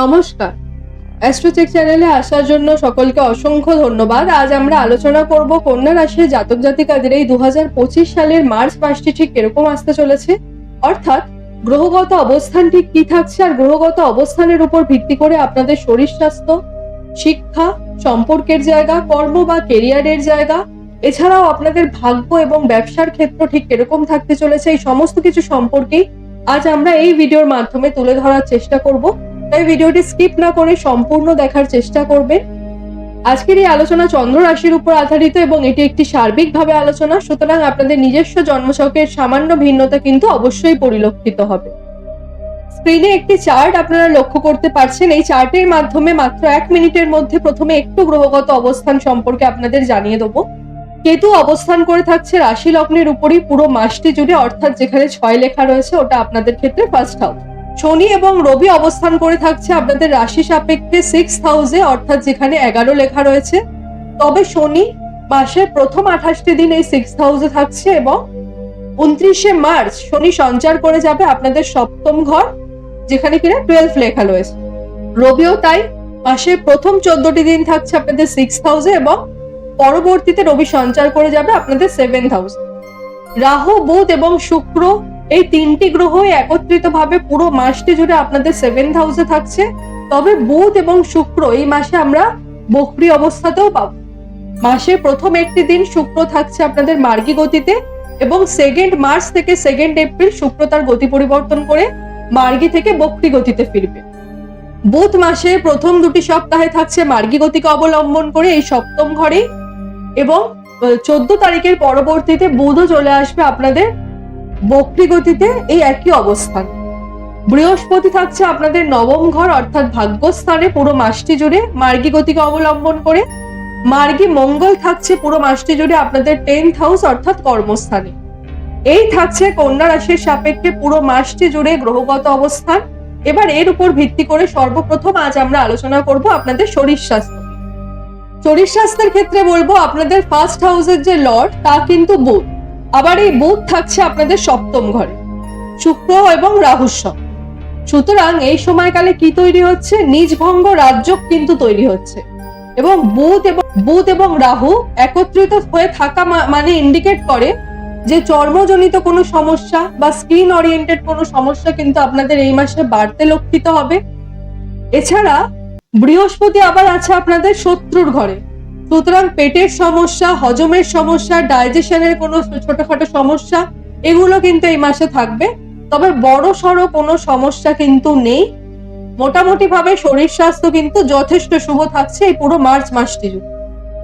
নমস্কার। অ্যাস্ট্রোচেক চ্যানেলে আসার জন্য সকলকে অসংখ্য ধন্যবাদ। আজ আমরা আলোচনা করব কন্যা রাশির জাতক জাতিকাদের এই দু সালের মার্চ মাসটি ঠিক কীরকম আসতে চলেছে? অর্থাৎ গ্রহগত অবস্থান ঠিক কি থাকছে আর গ্রহগত অবস্থানের উপর ভিত্তি করে আপনাদের শরীর স্বাস্থ্য, শিক্ষা, সম্পর্কের জায়গা, কর্ম বা কেরিয়ারের জায়গা, এছাড়াও আপনাদের ভাগ্য এবং ব্যবসার ক্ষেত্র ঠিক কীরকম থাকতে চলেছে, এই সমস্ত কিছু সম্পর্কেই আজ আমরা এই ভিডিওর মাধ্যমে তুলে ধরার চেষ্টা করব। তাই ভিডিওটি স্কিপ না করে সম্পূর্ণ দেখার চেষ্টা করবেন। আজকের এই আলোচনা চন্দ্র রাশির উপর আধারিত এবং এটি একটি সার্বিকভাবে আলোচনা, সুতরাং আপনাদের নিজস্ব জন্মছকের সামান্য ভিন্নতা কিন্তু অবশ্যই পরিলক্ষিত হবে। স্ক্রিনে একটি চার্ট আপনারা লক্ষ্য করতে পারছেন। এই চার্টের মাধ্যমে মাত্র এক মিনিটের মধ্যে প্রথমে একটু গ্রহগত অবস্থান সম্পর্কে আপনাদের জানিয়ে দেবো। কেতু অবস্থান করে থাকছে রাশি লগ্নের উপরই পুরো মাসটি জুড়ে, অর্থাৎ যেখানে ছয় লেখা রয়েছে, ওটা আপনাদের ক্ষেত্রে ফার্স্ট হাউস শনি এবং রবি অবস্থান করে থাকছে আপনাদের রাশি সাপেক্ষে সিক্স হাউসে অর্থাৎ যেখানে এগারো লেখা রয়েছে। তবে শনি মাসের প্রথম আঠাশটি দিন এই সিক্স হাউসে থাকছে এবং উনত্রিশে মার্চ শনি সঞ্চার করে যাবে আপনাদের সপ্তম ঘর, যেখানে কিনা টুয়েলভ লেখা রয়েছে। রবিও তাই মাসের প্রথম চোদ্দটি দিন থাকছে আপনাদের সিক্স হাউসে এবং পরবর্তীতে রবি সঞ্চার করে যাবে আপনাদের সেভেন্থ হাউস রাহু, বুধ এবং শুক্র এই তিনটি গ্রহ একত্রিত ভাবে পুরো মাসটি জুড়ে আপনাদের সেভেন্থ হাউসে থাকছে। তবে বুধ এবং শুক্র এই মাসে আমরা বকরি অবস্থাতেও পাব। মাসের প্রথম একটি দিন শুক্র থাকছে আপনাদের মার্গী গতিতে এবং সেকেন্ড মার্চ থেকে সেকেন্ড এপ্রিল শুক্র তার গতি পরিবর্তন করে মার্গী থেকে বকরি গতিতে ফিরবে। বুধ মাসে প্রথম দুটি সপ্তাহে থাকছে মার্গী গতিকে অবলম্বন করে এই সপ্তম ঘরে এবং চোদ্দ তারিখের পরবর্তীতে বুধও চলে আসবে আপনাদের বক্রি গতিতে এই একই অবস্থান বৃহস্পতি থাকছে আপনাদের নবম ঘর, অর্থাৎ ভাগ্যস্থানে পুরো মাসটি জুড়ে মার্গী গতিকে অবলম্বন করে। মার্গী মঙ্গল থাকছে পুরো মাসটি জুড়ে আপনাদের টেন্থ হাউস অর্থাৎ কর্মস্থানে। এই থাকছে কন্যা রাশির সাপেক্ষে পুরো মাসটি জুড়ে গ্রহগত অবস্থান। এবার এর উপর ভিত্তি করে সর্বপ্রথম আজ আমরা আলোচনা করব আপনাদের শরীর স্বাস্থ্য শরীর স্বাস্থ্যের ক্ষেত্রে বলব আপনাদের ফার্স্ট হাউসের যে লর্ড, তা কিন্তু বুধ। আবার এই বুধ থাকছে আপনাদের সপ্তম ঘরে, শুক্র এবং রাহুর সুতরাং এই সময়কালে কি তৈরি হচ্ছে? নিজ ভঙ্গ রাজ্য কিন্তু তৈরি হচ্ছে। এবং বুধ এবং বুধ এবং রাহু একত্রিত হয়ে থাকা মানে ইন্ডিকেট করে যে চর্মজনিত কোনো সমস্যা বা স্কিন ওরিয়েন্টেড কোনো সমস্যা কিন্তু আপনাদের এই মাসে বাড়তে লক্ষিত হবে। এছাড়া বৃহস্পতি আবার আছে আপনাদের শত্রুর ঘরে। সুতরাং পেটের সমস্যা, হজমের সমস্যা ডাইজেশনের কোনো ছোটখাটো সমস্যা, এগুলো কিন্তু এই মাসে থাকবে। তবে বড় সড়ো কোনো সমস্যা কিন্তু নেই। মোটামুটি ভাবে শরীর স্বাস্থ্য কিন্তু যথেষ্ট শুভ থাকছে এই পুরো মার্চ মাসটি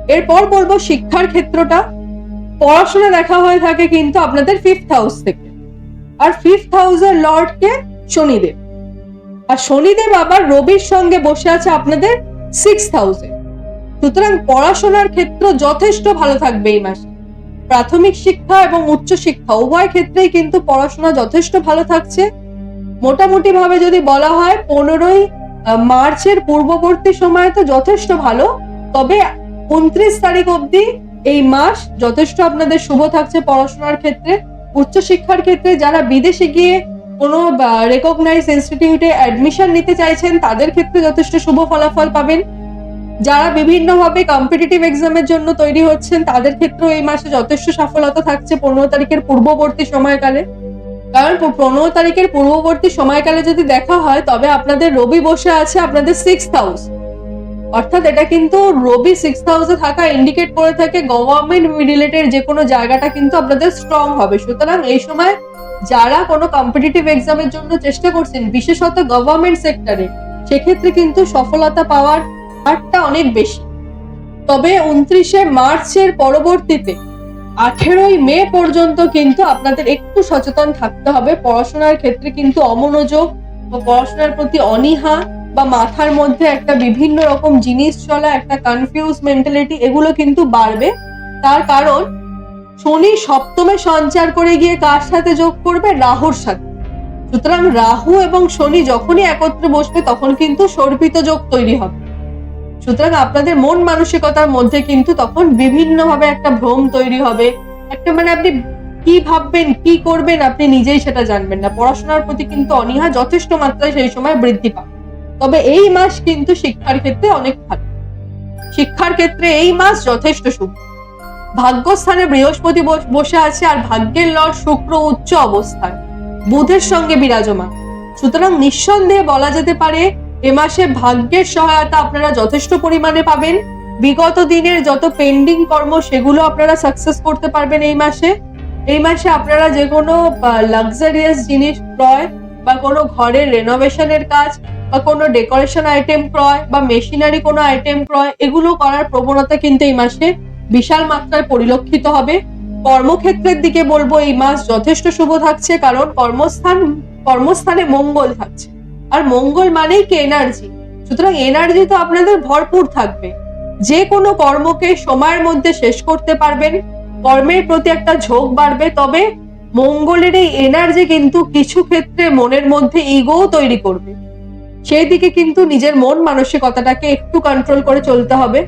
এরপর বলব শিক্ষার ক্ষেত্রটা। পড়াশোনা দেখা হয়ে থাকে কিন্তু আপনাদের ফিফথ হাউস থেকে। আর ফিফথ হাউসের লর্ডকে শনিদেব। আর শনিদেব আবার রবির সঙ্গে বসে আছে আপনাদের সিক্স হাউসে সুতরাং পড়াশোনার ক্ষেত্র যথেষ্ট ভালো থাকবে এই মাসে। প্রাথমিক শিক্ষা এবং উচ্চ শিক্ষা, উভয় ক্ষেত্রেই কিন্তু পড়াশোনা যথেষ্ট ভালো থাকছে। মোটামুটি ভাবে যদি বলা হয়, পনেরোই মার্চের পূর্ববর্তী সময়ে তো যথেষ্ট ভালো, তবে উনত্রিশ তারিখ অবধি এই মাস যথেষ্ট আপনাদের শুভ থাকছে পড়াশোনার ক্ষেত্রে। উচ্চ শিক্ষার ক্ষেত্রে যারা বিদেশে গিয়ে কোনো রেকগনাইজ ইনস্টিটিউটে অ্যাডমিশন নিতে চাইছেন, তাদের ক্ষেত্রে যথেষ্ট শুভ ফলাফল পাবেন। যারা বিভিন্নভাবে কম্পিটিটিভ এক্সামের জন্য তৈরি হচ্ছেন, তাদের ক্ষেত্রেও এই মাসে যথেষ্ট সফলতা থাকছে পনেরো তারিখের পূর্ববর্তী সময়কালে। কারণ পনেরো তারিখের পূর্ববর্তী সময়কালে যদি দেখা হয়, তবে আপনাদের রবি বসে আছে আপনাদের সিক্স হাউস অর্থাৎ এটা কিন্তু রবি সিক্স হাউসে থাকা ইন্ডিকেট করে থাকে গভর্নমেন্ট রিলেটেড যে কোনো জায়গাটা কিন্তু আপনাদের স্ট্রং হবে। সুতরাং এই সময় যারা কোনো কম্পিটিটিভ এক্সামের জন্য চেষ্টা করছেন, বিশেষত গভর্নমেন্ট সেক্টরে সেক্ষেত্রে কিন্তু সফলতা পাওয়ার হারটা অনেক বেশি। তবে উনত্রিশে মার্চের পরবর্তীতে আঠেরোই মে পর্যন্ত কিন্তু আপনাদের একটু সচেতন থাকতে হবে। পড়াশোনার ক্ষেত্রে কিন্তু অমনোযোগ বা পড়াশোনার প্রতি অনীহা বা মাথার মধ্যে একটা বিভিন্ন রকম জিনিস চলা, একটা কনফিউজ মেন্টালিটি এগুলো কিন্তু বাড়বে। তার কারণ, শনি সপ্তমে সঞ্চার করে গিয়ে কার সাথে যোগ করবে? রাহুর সাথে। সুতরাং রাহু এবং শনি যখনই একত্রে বসবে তখন কিন্তু সর্পিত যোগ তৈরি হবে। সুতরাং আপনাদের মন মানসিকতার মধ্যে কিন্তু তখন বিভিন্নভাবে একটা ভ্রম তৈরি হবে। একটা মানে আপনি কি ভাববেন, কি করবেন, আপনি নিজেই সেটা জানবেন না। পড়াশোনার প্রতি কিন্তু অনীহা যথেষ্ট মাত্রায় সেই সময় বৃদ্ধি পাবে তবে এই মাস কিন্তু শিক্ষার ক্ষেত্রে অনেক ভালো। শিক্ষার ক্ষেত্রে এই মাস যথেষ্ট শুভ। ভাগ্যস্থানে বৃহস্পতি বস- আছে আর ভাগ্যের লর্ড শুক্র উচ্চ অবস্থান। বুধের সঙ্গে বিরাজমান। সুতরাং নিঃসন্দেহে বলা যেতে পারে এ মাসে ভাগ্যের সহায়তা আপনারা যথেষ্ট পরিমাণে পাবেন। বিগত দিনের যত পেন্ডিং কর্ম, সেগুলো আপনারা সাকসেস করতে পারবেন এই মাসে। এই মাসে আপনারা যে কোনো লাক্সারিয়াস জিনিস ক্রয় বা কোনো ঘরের রেনোভেশনের কাজ বা কোনো ডেকোরেশন আইটেম ক্রয় বা মেশিনারি কোনো আইটেম ক্রয়, এগুলো করার প্রবণতা কিন্তু এই মাসে বিশাল মাত্রায় পরিলক্ষিত হবে। কর্মক্ষেত্রের দিকে বলব, এই মাস যথেষ্ট শুভ থাকছে কারণ কর্মস্থান, কর্মস্থানে মঙ্গল থাকছে। আর মঙ্গল মানেই কি এনার্জি সুতরাং এনার্জি তো আপনাদের ভরপুর থাকবে। যে কোনো কর্মকে সময়ের মধ্যে শেষ করতে পারবেন, কর্মের প্রতি একটা ঝোঁক বাড়বে, তবে মঙ্গলের এই এনার্জি কিন্তু কিছু ক্ষেত্রে মনের মধ্যে ইগোও তৈরি করবে। সেই দিকে কিন্তু নিজের মন মানসিকতাটাকে একটু কন্ট্রোল করে চলতে হবে।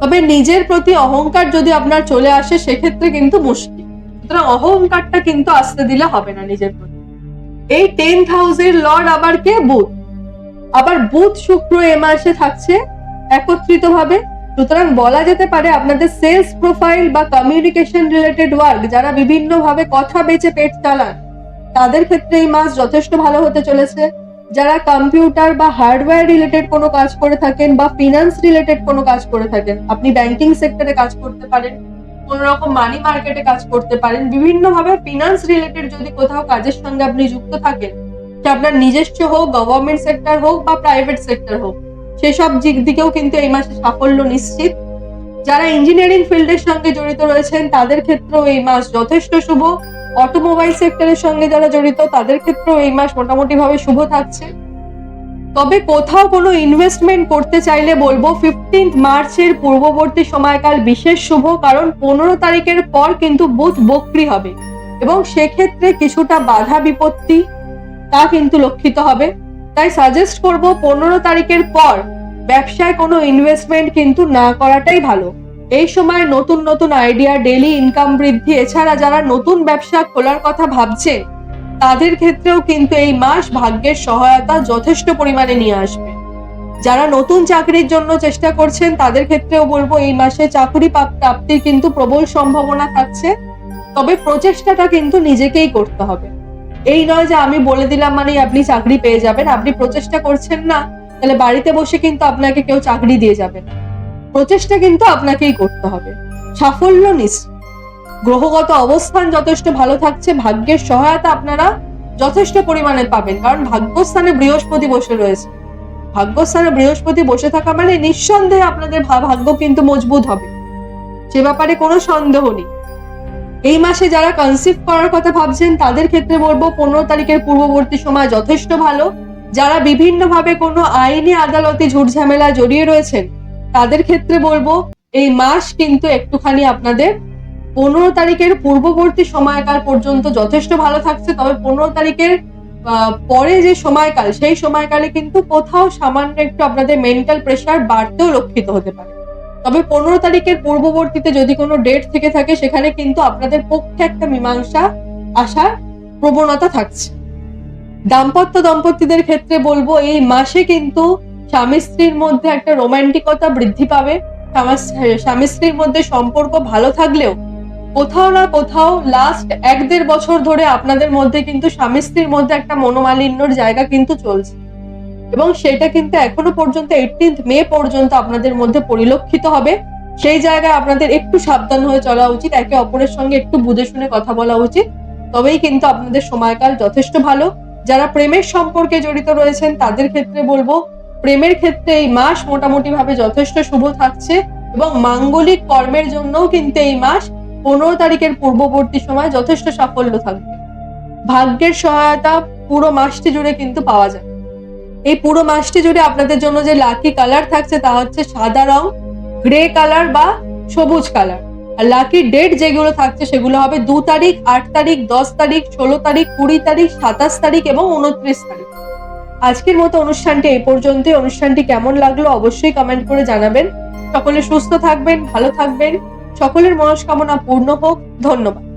তবে নিজের প্রতি অহংকার যদি আপনার চলে আসে, সেক্ষেত্রে কিন্তু মুশকিল। সুতরাং অহংকারটা কিন্তু আসতে দিলে হবে না নিজের প্রতি। এই টেন্থ হাউসের লর্ড আবার কে? বুধ। আবার বুধ, শুক্র এ মাসে থাকছে একত্রিত ভাবে সুতরাং বলা যেতে পারে আপনাদের সেলস প্রোফাইল বা কমিউনিকেশন রিলেটেড ওয়ার্ক যারা বিভিন্ন ভাবে কথা বেচে পেট চালান, তাদের ক্ষেত্রে এই মাস যথেষ্ট ভালো হতে চলেছে। যারা কম্পিউটার বা হার্ডওয়্যার রিলেটেড কোনো কাজ করে থাকেন বা ফিনান্স রিলেটেড কোনো কাজ করে থাকেন, আপনি ব্যাংকিং সেক্টরে কাজ করতে পারেন। কোন রকম মানি মার্কেটে কাজ করতে পারেন। বিভিন্ন ভাবে ফিনান্স রিলেটেড যদি কোথাও কাজের সঙ্গে আপনি যুক্ত থাকেন, সে আপনার নিজস্ব হোক গভর্নমেন্ট সেক্টর হোক বা প্রাইভেট সেক্টর হোক, সেসব দিক দিকেও কিন্তু এই মাসে সাফল্য নিশ্চিত। যারা ইঞ্জিনিয়ারিং ফিল্ডের সঙ্গে জড়িত রয়েছেন, তাদের ক্ষেত্রেও এই মাস যথেষ্ট শুভ। অটোমোবাইল সেক্টরের সঙ্গে যারা জড়িত, তাদের ক্ষেত্রেও এই মাস মোটামুটি ভাবে শুভ থাকছে। তবে কোথাও কোনো ইনভেস্টমেন্ট করতে চাইলে বলব ফিফটিন্থ মার্চের পূর্ববর্তী সময়কাল বিশেষ শুভ, কারণ পনেরো তারিখের পর কিন্তু বুধ বক্রি হবে। এবং সেক্ষেত্রে কিছুটা বাধা বিপত্তি তা কিন্তু লক্ষিত হবে। তাই সাজেস্ট করব পনেরো তারিখের পর ব্যবসায় কোনো ইনভেস্টমেন্ট কিন্তু না করাটাই ভালো। এই সময় নতুন নতুন আইডিয়া ডেলি ইনকাম বৃদ্ধি, এছাড়া যারা নতুন ব্যবসা খোলার কথা ভাবছে তাদের ক্ষেত্রেও কিন্তু এই মাস ভাগ্যের সহায়তা যথেষ্ট পরিমাণে নিয়ে আসবে। যারা নতুন চাকরির জন্য চেষ্টা করছেন, তাদের ক্ষেত্রেও বলব এই মাসে চাকরি প্রাপ্তির কিন্তু প্রবল সম্ভাবনা থাকছে। তবে প্রচেষ্টাটা কিন্তু নিজেকেই করতে হবে। এই নয় যে আমি বলে দিলাম মানে আপনি চাকরি পেয়ে যাবেন, আপনি প্রচেষ্টা করছেন না, তাহলে বাড়িতে বসে কিন্তু আপনাকে কেউ চাকরি দিয়ে যাবে না। প্রচেষ্টা কিন্তু আপনাকেই করতে হবে। সাফল্য নিশ্চিত গ্রহগত অবস্থান যথেষ্ট ভালো থাকছে, ভাগ্যের সহায়তা আপনারা যথেষ্ট পরিমাণে পাবেন, কারণ ভাগ্যস্থানে বৃহস্পতি বসে রয়েছে। ভাগ্যস্থানে বৃহস্পতি বসে থাকা মানে নিঃসন্দেহে আপনাদের ভাগ্য কিন্তু মজবুত হবে। সে ব্যাপারে কোনো সন্দেহ নেই। এই মাসে যারা কনসিভ করার কথা ভাবছেন, তাদের ক্ষেত্রে বলব পনেরো তারিখের পূর্ববর্তী সময় যথেষ্ট ভালো। যারা বিভিন্নভাবে কোনো আইনি আদালতে ঝুটঝামেলা জড়িয়ে রয়েছেন, তাদের ক্ষেত্রে বলব এই মাস কিন্তু একটুখানি আপনাদের পনেরো তারিখের পূর্ববর্তী সময়কাল পর্যন্ত যথেষ্ট ভালো থাকছে, তবে পনেরো তারিখের পরে যে সময়কাল, সেই সময়কালে কিন্তু কোথাও সামান্য একটু আপনাদের মেন্টাল প্রেশার বাড়তেও লক্ষিত হতে পারে। তবে পনেরো তারিখের পূর্ববর্তীতে যদি কোনো ডেট থেকে থাকে, সেখানে কিন্তু আপনাদের পক্ষে একটা মীমাংসা আসার প্রবণতা থাকছে। দাম্পত্য দম্পতিদের ক্ষেত্রে বলব, এই মাসে কিন্তু স্বামী স্ত্রীর মধ্যে একটা রোমান্টিকতা বৃদ্ধি পাবে। স্বামী স্ত্রীর মধ্যে সম্পর্ক ভালো থাকলেও কোথাও না কোথাও লাস্ট এক দেড় বছর ধরে আপনাদের মধ্যে কিন্তু স্বামী স্ত্রীর মধ্যে একটা মনোমালিন্যর জায়গা কিন্তু চলছে। এবং সেটা কিন্তু এখনও পর্যন্ত এইটিন্থ মে পর্যন্ত আপনাদের মধ্যে পরিলক্ষিত হবে। সেই জায়গায় আপনাদের একটু সাবধান হয়ে চলা উচিত, একে অপরের সঙ্গে একটু বুঝে শুনে কথা বলা উচিত। তবেই কিন্তু আপনাদের সময়কাল যথেষ্ট ভালো। যারা প্রেমের সম্পর্কে জড়িত রয়েছেন, তাদের ক্ষেত্রে বলব, প্রেমের ক্ষেত্রে এই মাস মোটামুটি ভাবে যথেষ্ট শুভ থাকছে এবং মাঙ্গলিক কর্মের জন্যও কিন্তু এই মাস পনেরো তারিখের পূর্ববর্তী সময় যথেষ্ট সাফল্য থাকবে। ভাগ্যের সহায়তা পুরো মাসটি জুড়ে কিন্তু পাওয়া যায়। এই পুরো মাসটি জুড়ে আপনাদের জন্য যে লাকি কালার থাকছে তা হচ্ছে সাদা রং গ্রে কালার বা সবুজ কালার আর লাকি ডেট যেগুলো থাকছে সেগুলো হবে দু তারিখ, আট তারিখ, দশ তারিখ, ষোলো তারিখ, কুড়ি তারিখ, সাতাশ তারিখ এবং উনত্রিশ তারিখ। আজকের মতো অনুষ্ঠানটি এই পর্যন্তই। অনুষ্ঠানটি কেমন লাগল অবশ্যই কমেন্ট করে জানাবেন। সকলে সুস্থ থাকবেন, ভালো থাকবেন। সকলের মনস্কামনা পূর্ণ হোক ধন্যবাদ।